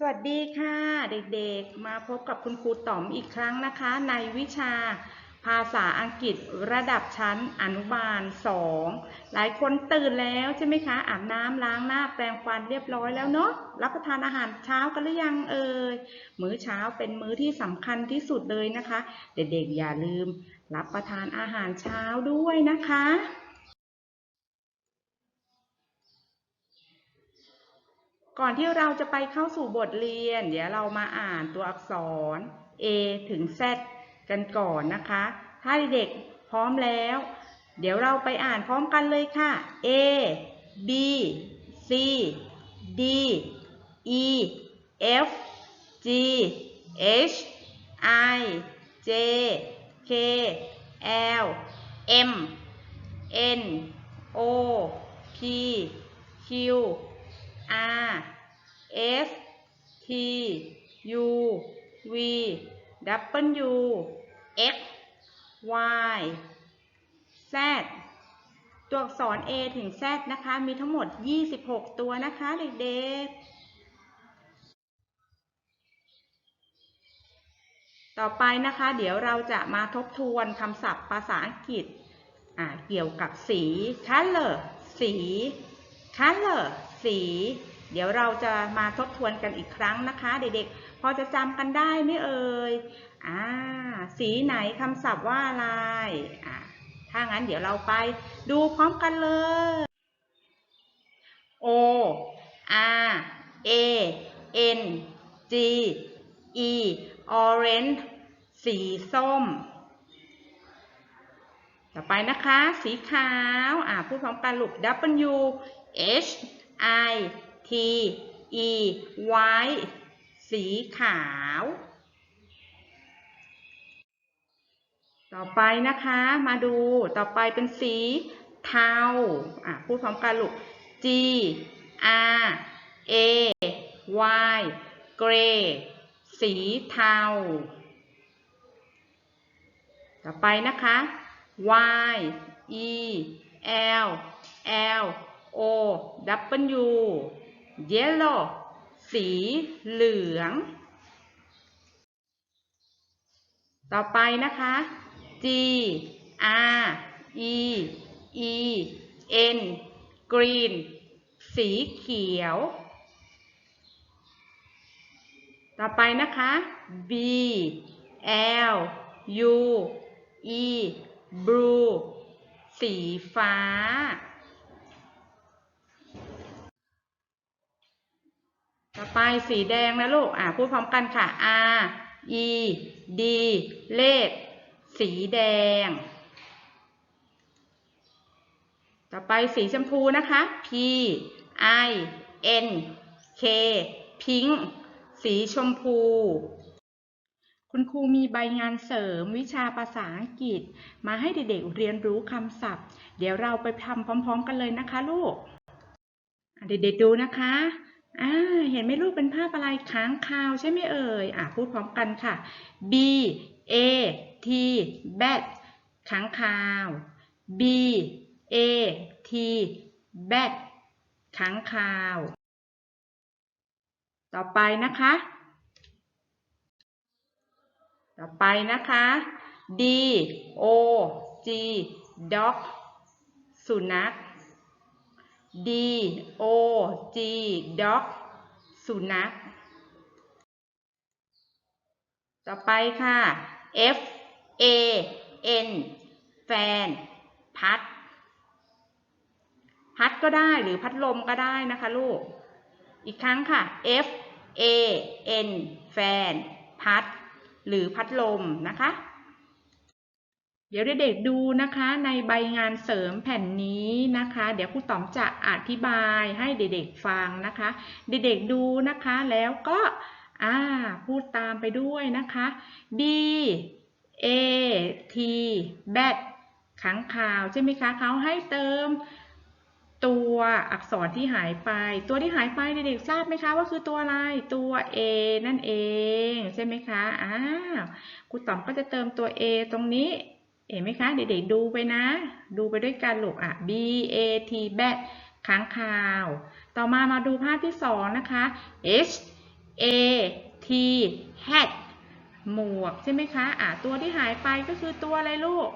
สวัสดีค่ะ เด็กๆ มาพบกับคุณครูต๋อมอีกครั้งนะคะ ในวิชาภาษาอังกฤษระดับชั้นอนุบาล 2 หลายคนตื่นแล้วใช่ไหมคะ อาบน้ำล้างหน้าแปรงฟันเรียบร้อยแล้วเนาะรับประทานอาหารเช้ากันหรือยังเอ่ยมื้อเช้าเป็นมื้อที่สำคัญที่สุดเลยนะคะ เด็กๆอย่าลืมรับประทานอาหารเช้าด้วยนะคะ ก่อนที่เราจะไปเข้าสู่บทเรียน เดี๋ยวเรามาอ่านตัวอักษร A ถึง Z กันก่อนนะคะ ถ้าเด็กพร้อมแล้ว เดี๋ยวเราไปอ่านพร้อมกันเลยค่ะ A B C D E F G H I J K L M N O P Q R S T U V W X Y Z ตัวอักษร A ถึง Z นะคะ มีทั้งหมด 26 ตัวนะคะเด็กๆ ต่อไปนะคะ เดี๋ยวเราจะมาทบทวนคำศัพท์ภาษาอังกฤษเกี่ยวกับสี color สี color สี เดี๋ยวเราจะมาทบทวนกันอีกครั้งนะคะ เด็กๆ พอจะจำกันได้ไหมเอ่ยอ่าสีไหนคำศัพท์ว่าอะไรอ่าถ้างั้นเดี๋ยวเราไปดูพร้อมกันเลย O R A N G E orange สีส้ม ต่อไปนะคะ สีขาว อ่าพูดพร้อมกันลูก W H I T E white สีขาว ต่อไปนะคะ มาดู ต่อไปเป็นสีเทา อ่าพูดพร้อมกันลูก G R A Y gray สีเทา ต่อไปนะคะ Y E L L O W yellow สีเหลือง ต่อไปนะคะ G R E E N green สีเขียว ต่อไปนะคะ B L U E blue สีฟ้า ต่อไปสีแดงนะลูก อ่าพูดพร้อมกันค่ะ R E D เลข สีแดง ต่อไปสีชมพูนะคะ P I N K pink สีชมพู คุณครูมีใบงานเสริมวิชาภาษาอังกฤษ มาให้เด็กๆเรียนรู้คำศัพท์ เดี๋ยวเราไปทำพร้อม ๆ กันเลยนะคะลูก เด็กๆดูนะคะอ่าเห็นไหมลูกเป็นภาพอะไรค้างคาวใช่ไหมเอ่ยอะพูดพร้อมกันค่ะ B A T bat ค้างคาว B A T bat ค้างคาว ต่อไปนะคะ ต่อไปนะคะ D O G dog สุนัข D O G dog สุนัข ต่อไปค่ะ F A N แฟน พัด พัดก็ได้หรือพัดลมก็ได้นะคะลูก อีกครั้งค่ะ F A N แฟน พัด หรือพัดลมนะคะ เดี๋ยวเด็กๆดูนะคะในใบงานเสริมแผ่นนี้นะคะ เดี๋ยวครูต๋อมจะอธิบายให้เด็กๆฟังนะคะ เด็กๆดูนะคะแล้วก็อ่าพูดตามไปด้วยนะคะ B A T bat ค้างคาวใช่ไหมคะเขาให้เติม ตัวอักษรที่หายไป ตัวที่หายไปเด็กๆทราบไหมคะว่าคือตัวอะไร ตัว A นั่นเองใช่ไหมคะอ้าวครูต๋อมก็จะเติมตัว A ตรงนี้ เห็นไหมคะ เด็กๆดูไปนะ ดูไปด้วยกันลูกอะ B A T bat ค้างคาว ต่อมามาดูภาพที่สองนะคะ H A T hat หมวกใช่ไหมคะอะตัวที่หายไปก็คือตัวอะไรลูก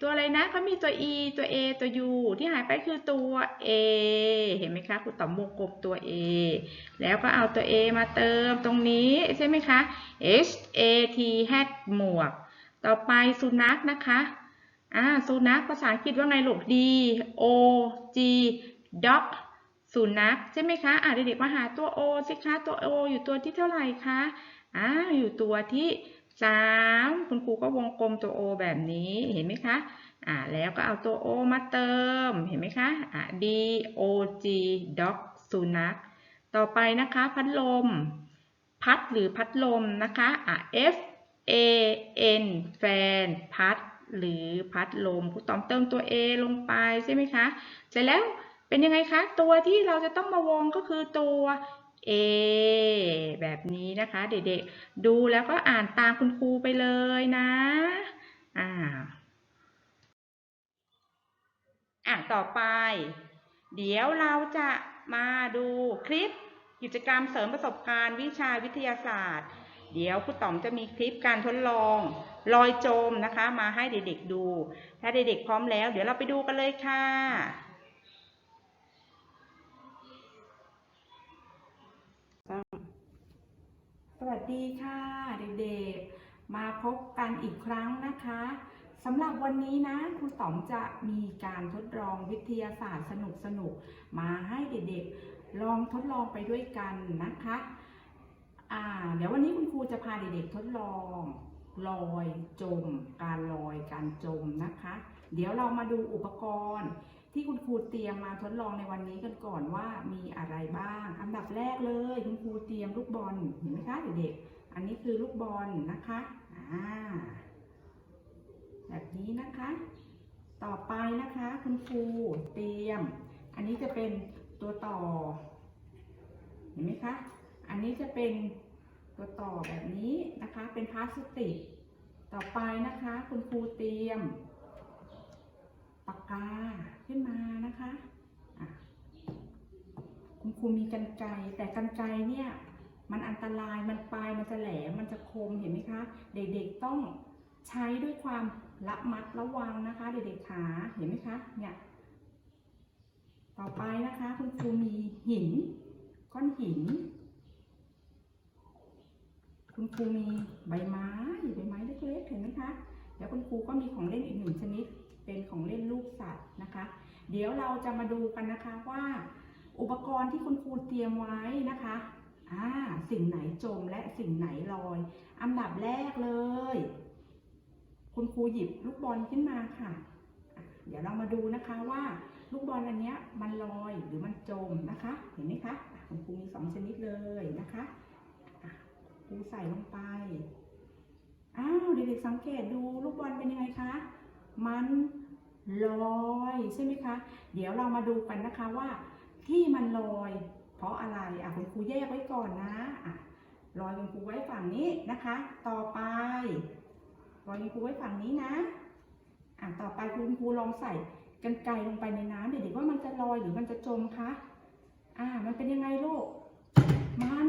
ตัวอะไรนะเขามีตัว e ตัว a ตัว u ที่หายไปคือตัว a เห็นไหมคะครูต๋อมวงกลมตัว a แล้วก็เอาตัว a มาเติมตรงนี้ใช่ไหมคะ h a t hat หมวก ต่อไปสุนัขนะคะอ่าสุนัขภาษาอังกฤษว่าไงลูก d o g dog สุนัขใช่ไหมคะอ่าเด็กๆมาหาตัว o สิคะตัว o อยู่ตัวที่เท่าไหร่คะอ่าอยู่ตัวที่ สามคุณครูก็วงกลมตัว o แบบนี้เห็นไหมคะอ่าแล้วก็เอาตัว o มาเติมเห็นไหมคะอ่า d o g dog สุนัขต่อไปนะคะพัดลม พัดหรือพัดลมนะคะอ่า f a n แฟนพัดหรือพัดลมครูต๋อมเติมตัว a ลงไปใช่ไหมคะเสร็จแล้วเป็นยังไงคะ ตัวที่เราจะต้องมาวงก็คือตัว A แบบนี้นะคะ เด็กๆ ดูแล้วก็อ่านตามคุณครูไปเลยนะอ่าอะต่อไป เดี๋ยวเราจะมาดูคลิปกิจกรรมเสริมประสบการณ์วิชาวิทยาศาสตร์ เดี๋ยวครูต๋อมจะมีคลิปการทดลองลอยโจมนะคะ มาให้เด็กๆดู ถ้าเด็กๆพร้อมแล้ว เดี๋ยวเราไปดูกันเลยค่ะ สวัสดีค่ะเด็กๆ มาพบกันอีกครั้งนะคะสำหรับวันนี้นะครูต๋อมจะมีการทดลองวิทยาศาสตร์สนุกๆมาให้เด็กๆ ลองทดลองไปด้วยกันนะคะอ่าเดี๋ยววันนี้คุณครูจะพาเด็กๆทดลองลอยจม การลอยการจมนะคะ เดี๋ยวเรามาดูอุปกรณ์ ที่คุณครูเตรียมมาทดลองในวันนี้กันก่อนว่ามีอะไรบ้าง อันดับแรกเลยคุณครูเตรียมลูกบอลเห็นไหมคะเด็กๆอันนี้คือลูกบอลนะคะอ่าแบบนี้นะคะ ต่อไปนะคะคุณครูเตรียม อันนี้จะเป็นตัวต่อ เห็นไหมคะ อันนี้จะเป็นตัวต่อแบบนี้นะคะ เป็นพลาสติก ต่อไปนะคะ คุณครูเตรียมปากกา ขึ้นมานะคะคุณครูมีกันไกแต่กันไกเนี่ยมันอันตรายมันปลายมันจะแหลมมันจะคมเห็นไหมคะ เด็กๆต้องใช้ด้วยความระมัดระวังนะคะ เด็กๆขาเห็นไหมคะเนี่ยต่อไปนะคะคุณครูมีหิน ก้อนหิน คุณครูมีใบไม้ใบไม้เล็กๆเห็นไหมคะ แล้วคุณครูก็มีของเล่นอีกหนึ่งชนิด เป็นของเล่นลูกสัตว์นะคะ เดี๋ยวเราจะมาดูกันนะคะว่า อุปกรณ์ที่คุณครูเตรียมไว้นะคะอ่าสิ่งไหนจมและสิ่งไหนลอย อันดับแรกเลย คุณครูหยิบลูกบอลขึ้นมาค่ะ เดี๋ยวเรามาดูนะคะว่าลูกบอลอันนี้มันลอยหรือมันจมนะคะ เห็นไหมคะคุณครูมีสองชนิดเลยนะคะครูใส่ลงไป อ้าวเด็กๆสังเกตดูลูกบอลเป็นยังไงคะ มันลอยใช่ไหมคะ เดี๋ยวเรามาดูกันนะคะว่า ที่มันลอย เพราะอะไรอะคุณครูแยกไว้ก่อนนะอะลอยคุณครูไว้ฝั่งนี้นะคะ ต่อไปลอยคุณครูไว้ฝั่งนี้นะอะต่อไปคุณครูลองใส่กันไกรลงไปในน้ำเด็กๆว่ามันจะลอยหรือมันจะจมคะอ่ามันเป็นยังไงลูกมัน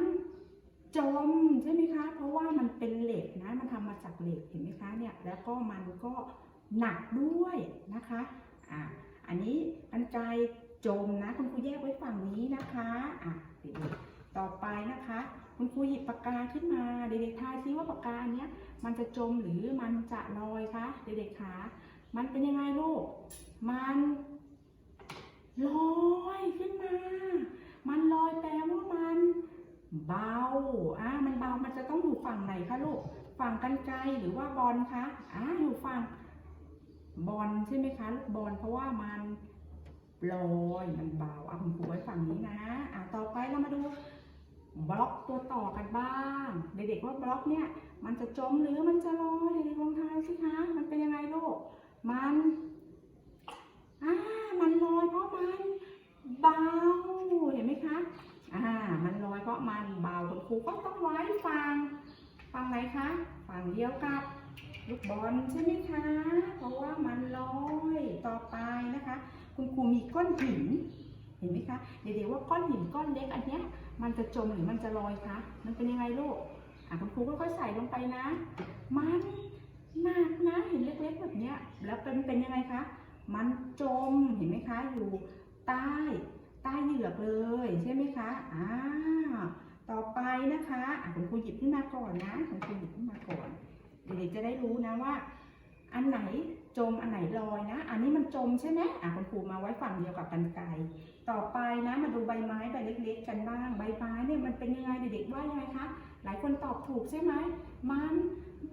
จมใช่ไหมคะ เพราะว่ามันเป็นเหล็กนะ มันทำมาจากเหล็กเห็นไหมคะเนี่ย แล้วก็มันก็ หนักด้วยนะคะอ่าอันนี้กันไกจมนะ คุณครูแยกไว้ฝั่งนี้นะคะอะเด็กๆต่อไปนะคะ คุณครูหยิบปากกาขึ้นมาเด็กๆทายซิว่าปากกาอันเนี้ยมันจะจมหรือมันจะลอยคะเด็กๆคะมันเป็นยังไงลูก มันลอยขึ้นมา มันลอยแปลว่ามันเบาอ่ามันเบามันจะต้องอยู่ฝั่งไหนคะลูก ฝั่งกันไกรหรือว่าบอลคะอ่าอยู่ฝั่ง บอลใช่ไหมคะลูกบอลเพราะว่ามันลอยมันเบาเอาคุณครูไว้ฝั่งนี้นะอะต่อไปเรามาดูบล็อกตัวต่อกันบ้างเด็กๆว่าบล็อกเนี่ย มันจะจมหรือมันจะลอยเด็กๆลองทายสิคะมันเป็นยังไงลูกมันอ่ามันลอยเพราะมันเบาเห็นไหมคะอ่ามันลอยเพราะมันเบาคุณครูก็ต้องไว้ฝั่งฝั่งไหนคะฝั่งเดียวกับ ลูกบอลใช่ไหมคะ เพราะว่ามันลอยต่อไปนะคะ คุณครูมีก้อนหิน เห็นไหมคะ เดี๋ยวๆว่าก้อนหินก้อนเล็กอันเนี้ย มันจะจมหรือมันจะลอยคะ มันเป็นยังไงลูก อะคุณครูค่อยๆใส่ลงไปนะ มันหนักนะ เห็นเล็กๆแบบเนี้ย แล้วเป็นเป็นยังไงคะ มันจม เห็นไหมคะ อยู่ใต้ใต้เหยือกเลยใช่ไหมคะ อ่า ต่อไปนะคะ อะคุณครูหยิบขึ้นมาก่อนนะคุณครูหยิบขึ้นมาก่อน เด็กๆจะได้รู้นะว่า อันไหนจมอันไหนลอยนะ อันนี้มันจมใช่ไหมอะคุณครูมาไว้ฝั่งเดียวกับกันไกต่อไปนะมาดูใบไม้ใบเล็ก ๆ กันบ้าง ใบไม้เนี่ยมันเป็นยังไงเด็กๆว่ายังไงคะหลายคนตอบถูกใช่ไหมมัน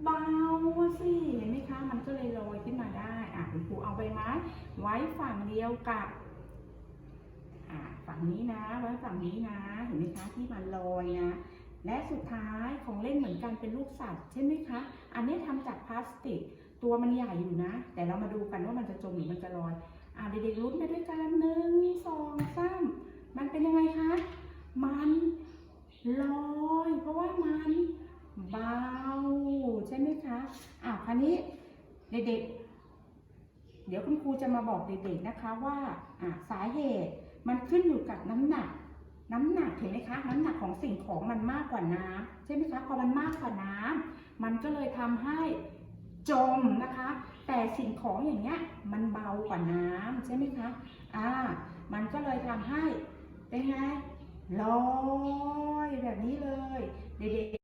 เบาสิเห็นไหมคะ มันก็เลยลอยขึ้นมาได้อะคุณครูเอาใบไม้ ไว้ฝั่งเดียวกับอะฝั่งนี้นะ ไว้ฝั่งนี้นะ เห็นไหมคะที่มันลอยนะ และสุดท้ายของเล่นเหมือนกันเป็นลูกสัตว์ใช่ไหมคะ อันนี้ทำจากพลาสติก ตัวมันใหญ่อยู่นะ แต่เรามาดูกันว่ามันจะจมหรือมันจะลอย อะเด็กๆลุ้นไปด้วยกันหนึ่งสองสามมันเป็นยังไงคะ มันลอย เพราะว่ามันเบาใช่ไหมคะอะคราวนี้เด็กๆ เดี๋ยวคุณครูจะมาบอกเด็กๆนะคะว่าสาเหตุมันขึ้นอยู่กับน้ำหนัก น้ำหนักเห็นไหมคะ น้ำหนักของสิ่งของมันมากกว่าน้ำใช่ไหมคะพอมันมากกว่าน้ำมันก็เลยทำให้จมนะคะ แต่สิ่งของอย่างเงี้ยมันเบากว่าน้ำใช่ไหมคะอ่ามันก็เลยทำให้เป็นไงลอยแบบนี้เลยเด็ก